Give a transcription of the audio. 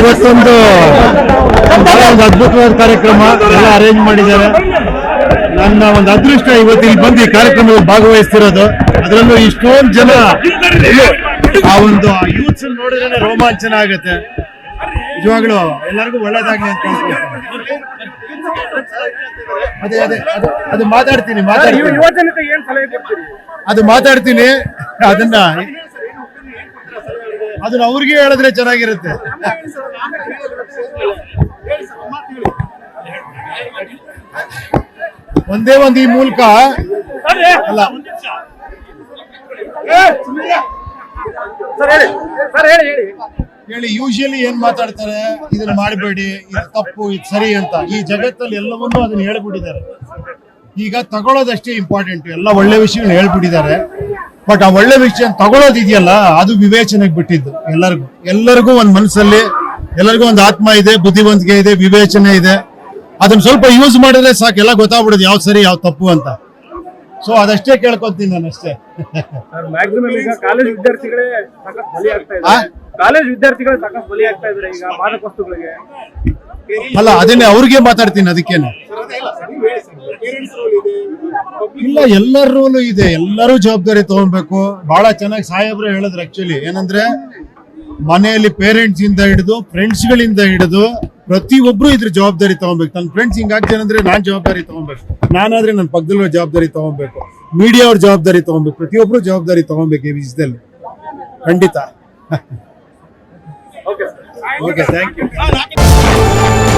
ಇವತ್ತೊಂದು ಬಹಳ ಒಂದು ಅದ್ಭುತವಾದ ಕಾರ್ಯಕ್ರಮ ಎಲ್ಲ ಅರೇಂಜ್ ಮಾಡಿದ್ದಾರೆ. ನನ್ನ ಒಂದು ಅದೃಷ್ಟ ಇವತ್ತು ಇಲ್ಲಿ ಬಂದು ಈ ಕಾರ್ಯಕ್ರಮದಲ್ಲಿ ಭಾಗವಹಿಸ್ತಿರೋದು. ಅದರಲ್ಲೂ ಇಷ್ಟೊಂದು ಜನ ಆ ಒಂದು ಯೂತ್ಸ್ ನೋಡಿದ್ರೆ ರೋಮಾಂಚನ ಆಗುತ್ತೆ. ನಿಜವಾಗ್ಲು ಎಲ್ಲರಿಗೂ ಒಳ್ಳೇದಾಗ್ಲಿ ಅಂತ. ಅದೇ ಅದೇ ಅದು- ಮಾತಾಡ್ತೀನಿ ಮಾತಾಡ್ತೀನಿ. ಅದು ಮಾತಾಡ್ತೀನಿ. ಅದನ್ನ ಅದನ್ನ ಅವ್ರಿಗೆ ಹೇಳಿದ್ರೆ ಚೆನ್ನಾಗಿರುತ್ತೆ. ಒಂದೇ ಒಂದು ಈ ಮೂಲಕ ಅಲ್ಲ. ಹೇಳಿ. ಯೂಶಲಿ ಏನ್ ಮಾತಾಡ್ತಾರೆ? ಇದನ್ನ ಮಾಡಬೇಡಿ ಇದು ತಪ್ಪು ಇದು ಸರಿ ಅಂತ. ಈ ಜಗತ್ತಲ್ಲಿ ಎಲ್ಲವನ್ನೂ ಅದನ್ನ ಹೇಳ್ಬಿಟ್ಟಿದ್ದಾರೆ. ಈಗ ತಗೊಳ್ಳೋದಷ್ಟೇ ಇಂಪಾರ್ಟೆಂಟ್ ಎಲ್ಲ ಒಳ್ಳೆ ವಿಷಯ ಹೇಳ್ಬಿಟ್ಟಿದ್ದಾರೆ. ಬಟ್ ಆ ಒಳ್ಳೆ ವಿಷಯ ತಗೊಳ್ಳೋದು ಇದೆಯಲ್ಲ ಅದು ವಿವೇಚನೆಗೆ ಬಿಟ್ಟಿದ್ದು. ಎಲ್ಲರಿಗೂ ಎಲ್ಲರಿಗೂ ಒಂದು ಮನಸ್ಸಲ್ಲಿ ಎಲ್ಲರಿಗೂ ಒಂದು ಆತ್ಮ ಇದೆ ಬುದ್ಧಿವಂತಿಕೆ ಇದೆ ವಿವೇಚನೆ ಇದೆ. ಅದನ್ನ ಸ್ವಲ್ಪ ಯೂಸ್ ಮಾಡಿದ್ರೆ ಸಾಕು ಎಲ್ಲ ಗೊತ್ತಾಗ್ಬಿಡುದು ಯಾವ್ದು ಸರಿ ಯಾವ್ದು ತಪ್ಪು ಅಂತ. ಸೊ ಅದಷ್ಟೇ ಕೇಳ್ಕೊತೀನಿ ನಾನು ಅಷ್ಟೇ. ಸರ್ ಮ್ಯಾಕ್ಸಿಮಮ್ ಈಗ ಕಾಲೇಜ್ ವಿದ್ಯಾರ್ಥಿಗಳೇ ಸಾಕಷ್ಟು ಬಲಿ ಆಗ್ತಾ ಆ? ಇದ್ದಾರೆ ಕಾಲೇಜ್ ವಿದ್ಯಾರ್ಥಿಗಳೇ ಸಾಕಷ್ಟು ಬಲಿ ಆಗ್ತಾ ಇದ್ದಾರೆ ಈಗ ಮಾದಕ ವಸ್ತುಗಳಿಗೆ ಅಲ್ಲ ಅದನ್ನೇ ಅವ್ರಿಗೆ ಮಾತಾಡ್ತೀನಿ ಅದಕ್ಕೇನೆ. ಇಲ್ಲ ಎಲ್ಲರ ರೋಲ್ ಇದೆ. ಎಲ್ಲರೂ ಜವಾಬ್ದಾರಿ ತಗೊಬೇಕು ಬಹಳ ಚೆನ್ನಾಗಿ ಸಾಹೇಬ್ರು ಹೇಳಿದ್ರು ಆಕ್ಚುಲಿ ಏನಂದ್ರೆ ಮನೆಯಲ್ಲಿ ಪೇರೆಂಟ್ಸ್ ಇಂದ ಹಿಡಿದು ಫ್ರೆಂಡ್ಸ್ ಗಳಿಂದ ಹಿಡಿದು ಪ್ರತಿಯೊಬ್ರು ಇದ್ರ ಜವಾಬ್ದಾರಿ ತಗೊಬೇಕು ನನ್ನ ಫ್ರೆಂಡ್ಸ್ ಹಿಂಗಾಗ್ತೇನೆ ಅಂದ್ರೆ ನಾನ್ ಜವಾಬ್ದಾರಿ ತಗೊಬೇಕು ನಾನಾದ್ರೆ ನನ್ನ ಪಕ್ಕದಲ್ಲಿ ಜವಾಬ್ದಾರಿ ತಗೊಬೇಕು ಮೀಡಿಯಾ ಅವ್ರ ಜವಾಬ್ದಾರಿ ತಗೊಬೇಕು ಪ್ರತಿಯೊಬ್ರು ಜವಾಬ್ದಾರಿ ತಗೊಬೇಕು ಈ ವಿಷಯದಲ್ಲಿ. ಖಂಡಿತ. Okay okay thank you